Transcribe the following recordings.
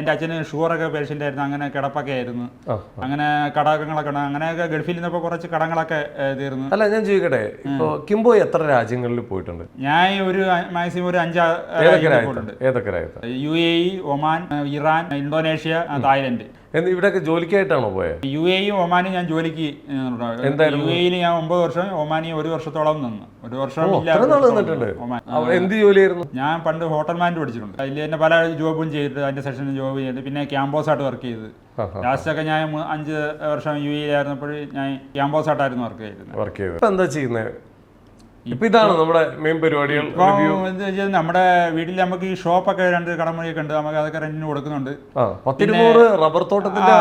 എന്റെ അച്ഛന് ഷുഗറൊക്കെ പേഷ്യന്റ് ആയിരുന്നു അങ്ങനെ കിടപ്പൊക്കെ ആയിരുന്നു. അങ്ങനെ കടകങ്ങളൊക്കെ ഉണ്ട്. അങ്ങനെയൊക്കെ ഗൾഫിൽ നിന്നപ്പോൾ കുറച്ച് കടങ്ങളൊക്കെ തീർന്നു. അല്ല ഞാൻ ചോദിക്കട്ടെ ഇപ്പോ കിംബോ എത്ര രാജ്യങ്ങളിൽ പോയിട്ടുണ്ട്? ഞാൻ ഒരു മാക്സിമം ഒരു അഞ്ച് ഏതൊക്കെ രാജ്യങ്ങളിൽ പോയിട്ടുണ്ട്. ഏതൊക്കെ രാജ്യത്ത്? U A E Oman Iran Indonesia Thailand. ഇവിടെയൊക്കെ ജോലിക്കായിട്ടാണോ പോയത് യു എയും ഒമാനും ഞാൻ ജോലിക്ക്? യു എയിൽ ഞാൻ ഒമ്പത് വർഷം ഒമാനി ഒരു വർഷത്തോളം നിന്ന്. ഒരു വർഷം എന്ത് ജോലിയായിരുന്നു? ഞാൻ പണ്ട് ഹോട്ടൽ മാനേജ് പഠിച്ചിട്ടുണ്ട്. അതിൽ തന്നെ പല ജോബും ചെയ്തിട്ട് അതിന്റെ സെഷനും ജോബ് ചെയ്തിട്ട് പിന്നെ ക്യാമ്പസ് ആയിട്ട് വർക്ക് ചെയ്ത്. ലാസ്റ്റൊക്കെ ഞാൻ അഞ്ച് വർഷം യു എയിലായിരുന്നപ്പോൾ ഞാൻ ക്യാമ്പസ് ആയിട്ടായിരുന്നു വർക്ക് ചെയ്തിരുന്നത്. വർക്ക് ചെയ്തത് ഇപ്പൊ എന്താ ചെയ്യുന്നത് ഇപ്പൊ ഇതാണ് നമ്മുടെ മെയിൻ പരിപാടികൾ നമ്മുടെ വീട്ടിൽ നമുക്ക് ഈ ഷോപ്പൊക്കെ രണ്ട് കടമൊഴിയൊക്കെ ഉണ്ട്. നമുക്ക് അതൊക്കെ റെന്റിന് കൊടുക്കുന്നുണ്ട്. പത്തിരുന്നൂറ് റബ്ബർ തോട്ടത്തിന്റെ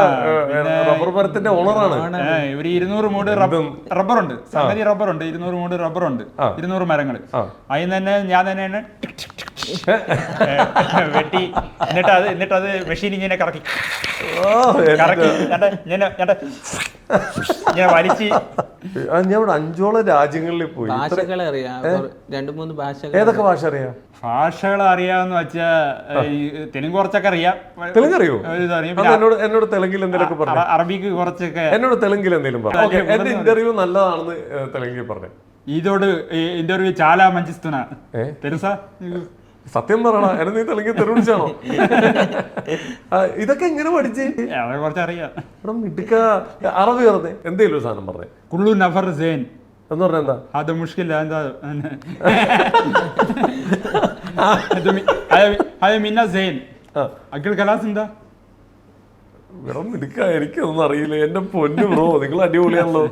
റബ്ബർ മരത്തിന്റെ ഓണറാണ് ഒരു ഇരുന്നൂറ് മൂട് റബ്ബർ റബ്ബറുണ്ട്. സംഗതി റബ്ബറുണ്ട്. ഇരുന്നൂറ് മൂട് റബ്ബറുണ്ട്. ഇരുന്നൂറ് മരങ്ങൾ അതിന് തന്നെ ഞാൻ തന്നെയാണ് വെട്ടി. എന്നിട്ട് അത് എന്നിട്ട് അത് മെഷീൻ ഇങ്ങനെ കറക്കി. കറക്കി. ഞാൻ ഞാൻ ഞാൻ വലിച്ച്. ഞാൻ ഇവിടെ അഞ്ചോളം രാജ്യങ്ങളിൽ പോയി. ഇത്ര- ഭാഷകൾ അറിയാം. കുറ- രണ്ട് മൂന്ന് ഭാഷകൾ ഏതൊക്കെ ഭാഷ അറിയാം? ഭാഷകൾ അറിയാന്ന് വെച്ചാൽ തെലുങ്ക് കുറച്ചൊക്കെ അറിയാം. തെലുങ്ക് അറിയോ. അറിയാം എന്നോട് എന്നോട് തെലുങ്കിൽ എന്തെങ്കിലും പറഞ്ഞു. അറ- അറബിക്ക് കുറച്ചൊക്കെ. എന്നോട് തെലുങ്കിൽ എന്തെങ്കിലും പറഞ്ഞു. എന്റെ ഇന്റർവ്യൂ നല്ലതാണെന്ന് തെലുങ്കിൽ പറഞ്ഞു. ഇതോട് ഇന്റർവ്യൂ ചാല മഞ്ചിസ്തുന. തെരുസാ? സത്യം പറയണ എന്നെ നീ തെളിഞ്ഞ തെരുവിളിച്ചാണോ ഇതൊക്കെ എങ്ങനെ പഠിച്ച്? കുറച്ചറിയാം. മിടുക്ക അറബി പറഞ്ഞേ. എന്തേലും ഒരു സാധനം പറഞ്ഞേ. കുള്ളു നഫർ സെയിൻ. എന്ന് പറഞ്ഞ എന്താ? അത് മുഷ്കില്ല എന്താ അത് മിന്ന സെയിൻ. അക്കിൾ കലാസ് എന്താ? ഇവിടെ മിടുക്ക എനിക്കൊന്നും അറിയില്ല. എന്റെ പൊന്നു ബ്രോ നിങ്ങൾ അടിപൊളിയാണല്ലോ.